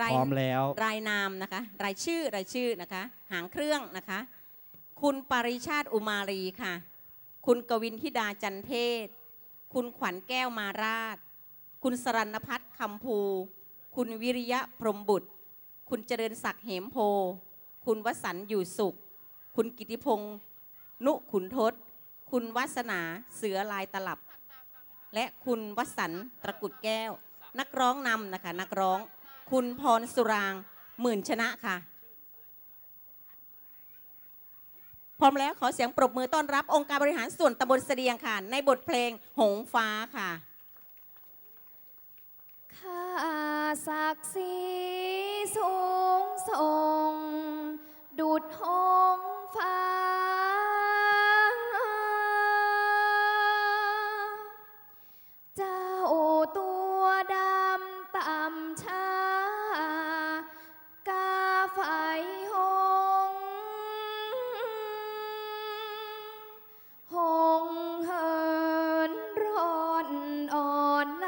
รายพร้อมแล้ว รายนามนะคะ รายชื่อรายชื่อนะคะ หางเครื่องนะคะ คุณปริชาติอุมารีค่ะ คุณกวินธิดาจันเทศ คุณขวัญแก้วมาราช คุณสรันพัฒน์คำภู คุณวิริยะพรหมบุตร คุณเจริญศักดิ์เหมโพ คุณวสันต์อยู่สุข คุณกิติพงษ์นุขุนทศ คุณวัสนาเสือลายตลับ และคุณวสันต์ตระกุดแก้ว นักร้องนำนะคะ นักร้อง คุณพรสุรางหมื่นชนะค่ะ พร้อมแล้วขอเสียงปรบมือต้อนรับองค์การบริหารส่วนตำบลเสดียงค่ะ ในบทเพลงหงฟ้าค่ะข้าศักดิ์ศรีสูงส่งดุดห ร้อนอ่อนล